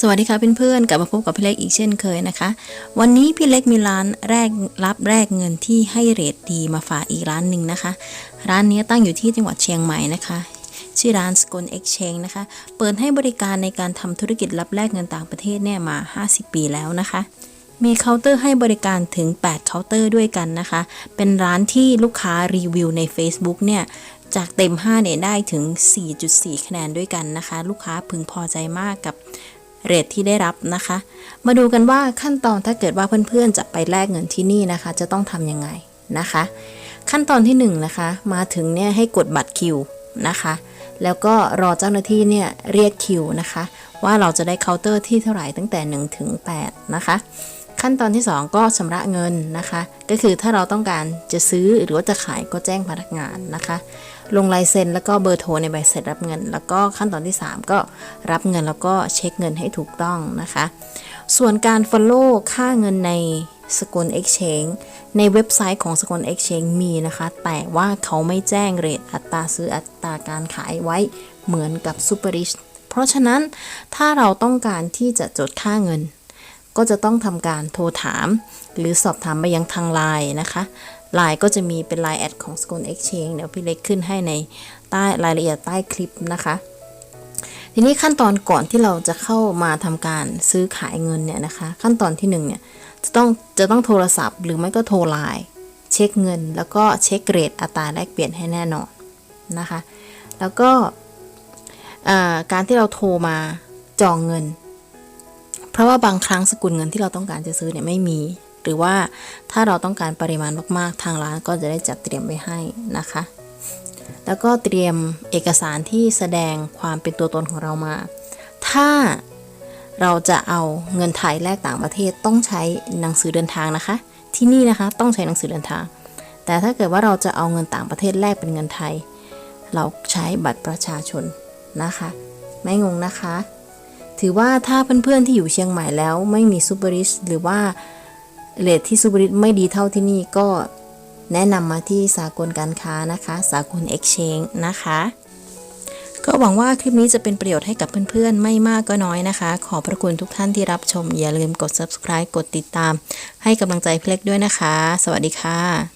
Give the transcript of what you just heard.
สวัสดีค่ะเพื่อนๆกลับมาพบกับพี่เล็กอีกเช่นเคยนะคะ วันนี้พี่เล็กมีร้านแรกรับแรกเงินที่ให้เรทดีมาฝากอีกร้านหนึ่งนะคะ ร้านนี้ตั้งอยู่ที่จังหวัดเชียงใหม่นะคะ ชื่อร้านสกลเอ็กช e นะคะ เปิดให้บริการในการทำธุรกิจรับแลกเงินต่างประเทศเนี่ยมา 50 ปีแล้วนะคะมีเคาน์เตอร์ให้บริการถึง 8 เคาน์เตอร์ด้วยกันนะคะ เป็นร้านที่ลูกค้ารีวิวใน Facebook เนี่ย จากเต็ม 5 เนี่ยได้ถึง 4.4 คะแนนด้วยกันนะคะ ลูกค้าพึงพอใจมากกับ เรทที่ได้รับนะคะ มาดูกันว่าขั้นตอนถ้าเกิดว่าเพื่อนๆจะไปแลกเงินที่นี่นะคะ จะต้องทำยังไงนะคะ ขั้นตอนที่1นงนะคะ มาถึงเนี่ยให้กดบัตรคิวนะคะ แล้วก็รอเจ้าหน้าที่เนี่ยเรียกคิวนะคะ ว่าเราจะได้เคาน์เตอร์ที่เท่าไหร่ตั้งแต่1ถึง8นะคะขั้นตอนที่ 2 ก็ชำระเงินนะคะ ก็คือถ้าเราต้องการจะซื้อหรือว่าจะขายก็แจ้งพนักงานนะคะ ลงลายเซ็นแล้วก็เบอร์โทรในใบเสร็จรับเงิน แล้วก็ขั้นตอนที่ 3 ก็รับเงินแล้วก็เช็คเงินให้ถูกต้องนะคะ ส่วนการ Follow ค่าเงินในสกุล Exchange ในเว็บไซต์ของสกุล Exchange มีนะคะ แต่ว่าเขาไม่แจ้งเรทอัตราซื้ออัตราการขายไว้เหมือนกับ Super Rich เพราะฉะนั้นถ้าเราต้องการที่จะจดค่าเงิน ก็จะต้องทำการโทรถาม หรือสอบถามไปยังทางไลน์นะคะ ไลน์ก็จะมีเป็นไลน์แอดของ s k o l Exchange เดี๋ยวพี่เล็กขึ้นให้ในใต้รายละเอียดใต้คลิปนะคะ ทีนี้ขั้นตอนก่อนที่เราจะเข้ามาทำการซื้อขายเงินเนี่ยนะคะ ขั้นตอนที่1เนี่ยจะต้องจะต้องโทรศัพท์หรือไม่ก็โทรไลน์เช็คเงิน แล้วก็เช็คเรทอัตราแลกเปลี่ยนให้แน่นอนนะคะ แล้วก็การที่เราโทรมาจองเงิน เพราะว่าบางครั้งสกุลเงินที่เราต้องการจะซื้อเนี่ยไม่มี หรือว่าถ้าเราต้องการปริมาณมาก ๆ ทางร้านก็จะได้จัดเตรียมไว้ให้นะคะ แล้วก็เตรียมเอกสารที่แสดงความเป็นตัวตนของเรามา ถ้าเราจะเอาเงินไทยแลกต่างประเทศต้องใช้หนังสือเดินทางนะคะ ที่นี่นะคะต้องใช้หนังสือเดินทาง แต่ถ้าเกิดว่าเราจะเอาเงินต่างประเทศแลกเป็นเงินไทย เราใช้บัตรประชาชนนะคะ ไม่งงนะคะ ถือว่าถ้าเพื่อนๆที่อยู่เชียงใหม่แล้วไม่มีซูเปอร์ริชหรือว่า เลทที่ซูเปอร์ริตไม่ดีเท่าที่นี่ก็แนะนำมาที่สากลการค้านะคะ สากล Exchange นะคะ ก็หวังว่าคลิปนี้จะเป็นประโยชน์ให้กับเพื่อนๆ ไม่มากก็น้อยนะคะ ขอพระคุณทุกท่านที่รับชม อย่าลืมกด subscribe กดติดตาม ให้กำลังใจเพล็กด้วยนะคะ สวัสดีค่ะ